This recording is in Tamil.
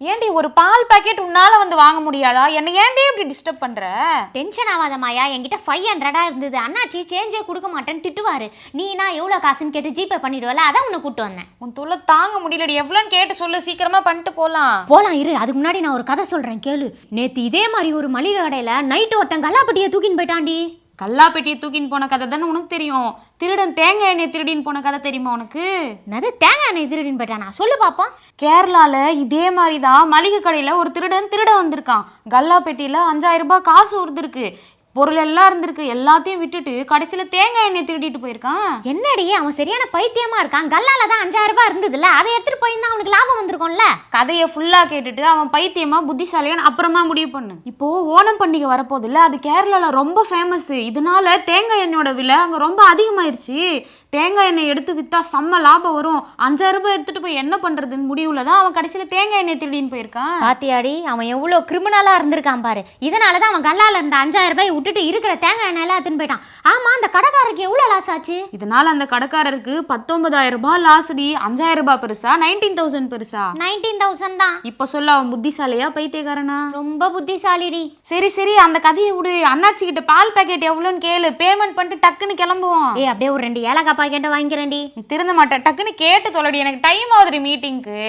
ஏண்டி ஒரு பால் பாக்கெட் உன்னால வந்து வாங்க முடியாதா? என்ன ஏன்டி இப்படி டிஸ்டர்ப் பண்ற? டென்ஷன் ஆகாத மாயா என்கிட்ட ஃபைவ் ஹண்ட்ரடா இருந்தது. அண்ணாச்சி சேஞ்சே கொடுக்க மாட்டேன்னு திட்டுவாரு. நீனா எவ்வளோ காசுன்னு கேட்டு ஜிபே பண்ணிடுவல அதான் உன்னை கூட்டு வந்தேன். உன் தொல்லை தாங்க முடியலடி. எவ்வளோன்னு கேட்டு சொல்லு. சீக்கிரமா பண்ணிட்டு போலாம். போலாம் இரு. அதுக்கு முன்னாடி நான் ஒரு கதை சொல்றேன். கேளு. நேத்து இதே மாதிரி ஒரு மளிகை கடையில நைட்டு ஒருத்தன் கல்லாப்பட்டியை தூக்கின்னு போயிட்டான்டி. கல்லாப்பெட்டியை தூக்கின்னு போன கதை தானே உனக்கு தெரியும். திருடன் தேங்காய் எண்ணெய் திருடின்னு போன கதை தெரியுமா உனக்கு? என்னது தேங்காய் எண்ணெய் திருடின்னு போயிட்டானா? சொல்லு பாப்போம் கேரளால இதே மாதிரி தான் மளிகை கடையில ஒரு திருடன் திருட வந்திருக்கான். கல்லாப்பெட்டியில அஞ்சாயிரம் ரூபாய் காசு இருந்திருக்கு பொருள் எல்லாம் இருந்திருக்கு எல்லாத்தையும் விட்டுட்டு கடைசியில தேங்காய் எண்ணெய் திருடிட்டு போயிருக்கான். என்னடி அவன் சரியான பைத்தியமா இருக்கான். கல்லால தான் அஞ்சாயிரம் ரூபாய் இருந்ததுல்ல அதை எடுத்துட்டு போயிருந்தா அவனுக்கு லாபம் வந்திருக்கும்ல? கதையை ஃபுல்லா கேட்டுட்டு அவன் பைத்தியமா புத்திசாலியான்னு அப்புறமா முடிவு பண்ணு. இப்போ ஓணம் பண்டிகை வரப்போகுது இல்ல அது கேரளால ரொம்ப ஃபேமஸ் இதனால தேங்காய் எண்ணெயோட விலை அங்க ரொம்ப அதிகமாயிருச்சு. தேங்காய் எண்ணெய் எடுத்து வித்தா செம்ம லாபம் வரும். அஞ்சாயிரம் ரூபாய் எடுத்துட்டு போய் என்ன பண்றதுன்னு முடிவுல தான் அவன் கடைசியில தேங்காய் எண்ணெய் திருடின்னு போயிருக்கான். பாத்தியாடி அவன் எவ்வளோ கிரிமினலா இருந்திருக்கான் பாரு. இதனால தான் அவன் கல்லால இருந்த அஞ்சாயிரம் ரூபாய் விட்டுட்டு இருக்கிற தேங்காய் எண்ணெய் எல்லாம் எடுத்துன்னு போயிட்டான். ஆமா அந்த கடைக்காரருக்கு எவ்வளோ லாஸ் ஆச்சு? இதனால அந்த கடைக்காரருக்கு பத்தொன்பதாயிரம் ரூபாய் லாஸ்டி அஞ்சாயிரம் ரூபாய் பெருசா? நைன்டீன் தௌசண்ட் பெருசா? நைன்டீன் தௌசண்ட் தான். இப்ப சொல்ல அவன் புத்திசாலியா பைத்தியக்காரனா? ரொம்ப புத்திசாலிடி. சரி சரி அந்த கதையை விடு. அண்ணாச்சி கிட்ட பால் பாக்கெட் எவ்வளோன்னு கேளு. பேமெண்ட் பண்ணிட்டு டக்குன்னு கிளம்புவோம் ஏய் அப்படியே ஒரு ரெண்டு ஏலக்காய் பாக்கெட்டை வாங்கிக்கிறேன்டி. நீ திருந்த மாட்டேன் டக்குன்னு கேட்டு தொலைடி. எனக்கு டைம் ஆகுதுடி மீட்டிங்க்கு